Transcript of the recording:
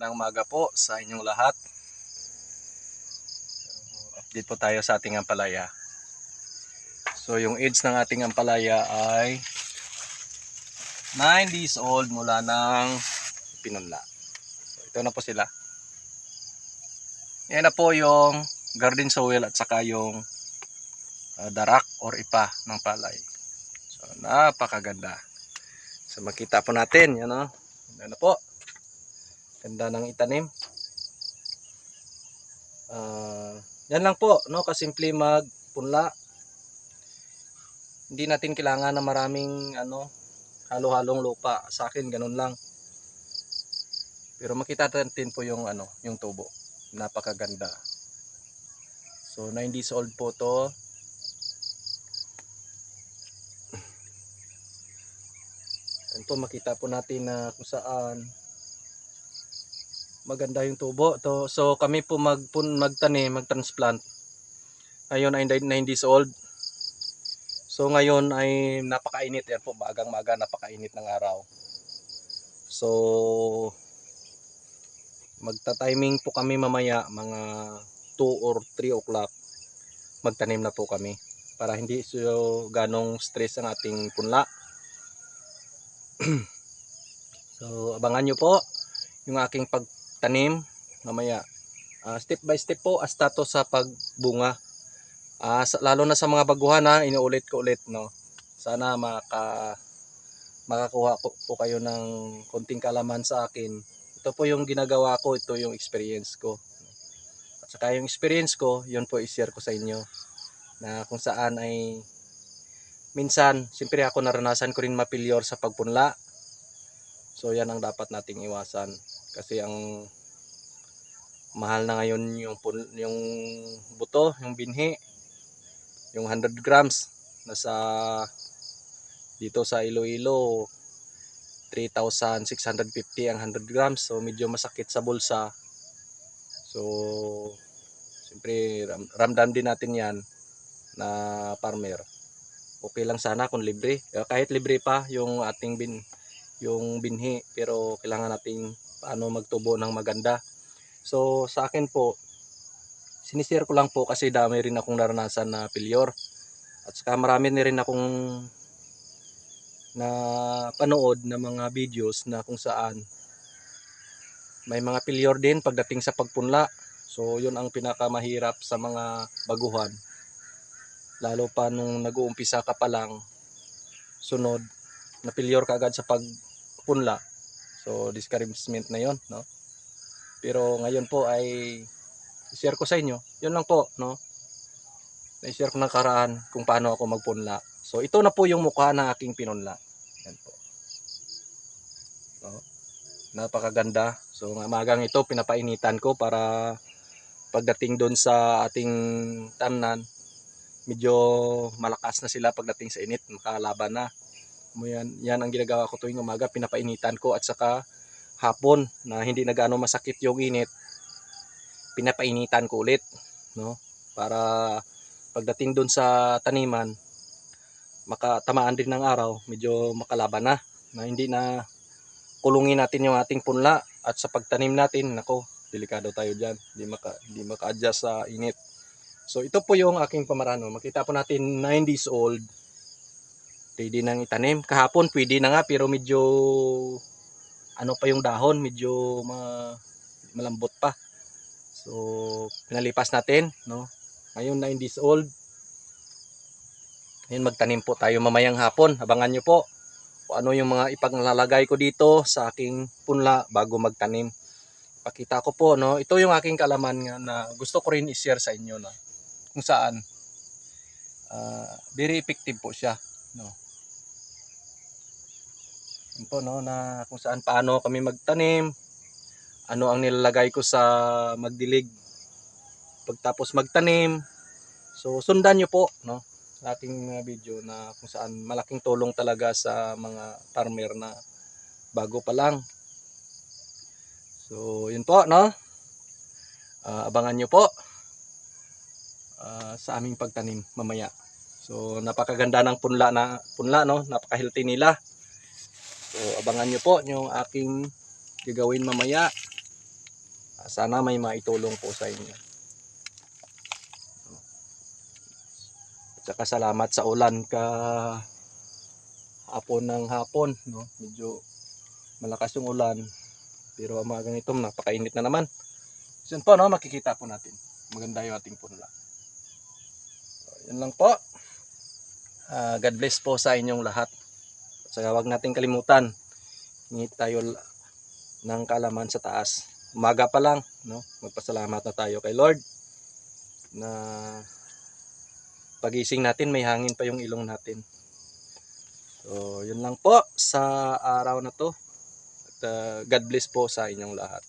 Magandang maga po sa inyong lahat. So, update po tayo sa ating ampalaya. So yung age ng ating ampalaya ay 9 days old mula ng pinunla. So ito na po sila. Yan na po yung garden soil at saka yung uh, darak or ipa ng palay. So napakaganda. So makita po natin, yan o. Ganda na po. Ganda ng itanim. Ah, yan lang po, no? Kasimple magpunla. Hindi natin kailangan na maraming ano, halo-halong lupa. Sa akin ganun lang. Pero makita natin po yung ano, yung tubo. Napakaganda. So 9 days old po to. Po makita po natin na kung saan maganda yung tubo. To, so kami po magpun magtanim, magtransplant. Ngayon ay 9 days old. So ngayon ay napakainit yan po, magang maga napakainit ng araw. So magta-timing po kami mamaya mga 2 or 3 o'clock. Magtanim na po kami para hindi so ganong stress ang ating punla. so abangan nyo po yung aking pagtanim mamaya. Ah, step by step po hasta to sa pagbunga. Ah, sa- lalo na sa mga baguhan ha, inuulit ko ulit no. Sana maka makakuha ko po kayo ng konting kalaman sa akin. Ito po yung ginagawa ko, ito yung experience ko. At saka yung experience ko, yun po i-share ko sa inyo na kung saan ay minsan, siyempre ako naranasan ko rin mapilyor sa pagpunla. So yan ang dapat nating iwasan kasi ang mahal na ngayon yung yung buto, yung binhi, yung 100 grams nasa dito sa Iloilo 3,650 ang 100 grams. So medyo masakit sa bulsa. So siyempre ram, ramdam din natin yan na farmer. Okay lang sana kung libre. Eh, kahit libre pa yung ating bin yung binhi pero kailangan nating paano magtubo ng maganda so sa akin po sinishare ko lang po kasi dami rin akong naranasan na pilyor at saka marami na rin akong na panood na mga videos na kung saan may mga pilyor din pagdating sa pagpunla. So yun ang pinakamahirap sa mga baguhan. Lalo pa nung nag-uumpisa ka pa lang sunod na pilyor ka agad sa pagpunla. So discouragement na yon, no? Pero ngayon po ay share ko sa inyo. Yun lang po, no? Na-share ko ng karaan kung paano ako magpunla. So ito na po yung mukha ng aking pinunla. Yan po. No? Napakaganda. So magang ito pinapainitan ko para pagdating doon sa ating tamnan, medyo malakas na sila pagdating sa init, makalaban na. Mo Yan, yan ang ginagawa ko tuwing umaga, pinapainitan ko at saka hapon na hindi na gaano masakit yung init, pinapainitan ko ulit, no? Para pagdating doon sa taniman, makatamaan din ng araw, medyo makalaban na, na hindi na kulungin natin yung ating punla at sa pagtanim natin, nako, delikado tayo diyan, hindi maka hindi maka-adjust sa init. So ito po yung aking pamarano. Makita po natin 9 days old. Pwede nang itanim. Kahapon pwede na nga pero medyo ano pa yung dahon, medyo ma, malambot pa. So pinalipas natin, no? Ngayon 9 days old. Ngayon magtanim po tayo mamayang hapon. Abangan nyo po kung ano yung mga ipaglalagay ko dito sa aking punla bago magtanim. Pakita ko po, no? Ito yung aking kalaman nga na gusto ko rin i-share sa inyo na kung saan ah, very effective po siya, no? Yun po, no? Na kung saan paano kami magtanim, ano ang nilalagay ko sa magdilig pagtapos magtanim. So sundan nyo po, no? mga video na kung saan malaking tulong talaga sa mga farmer na bago pa lang. So, yun po, no? Ah, abangan nyo po ah, sa aming pagtanim mamaya. So, napakaganda ng punla na punla, no? Napaka-healthy nila. So, abangan nyo po yung aking gagawin mamaya. Ah, sana may maitulong po sa inyo. At saka salamat sa ulan ka hapon ng hapon, no? Medyo malakas yung ulan. Pero ang mga ganito, napakainit na naman. So po, no? Makikita po natin. Maganda yung ating punla. So, yun lang po. Ah, God bless po sa inyong lahat. Saka huwag nating kalimutan. Hingi tayo ng kalaman sa taas. Umaga pa lang, no? Magpasalamat na tayo kay Lord na pagising natin may hangin pa yung ilong natin. So, yun lang po sa araw na to. At ah, God bless po sa inyong lahat.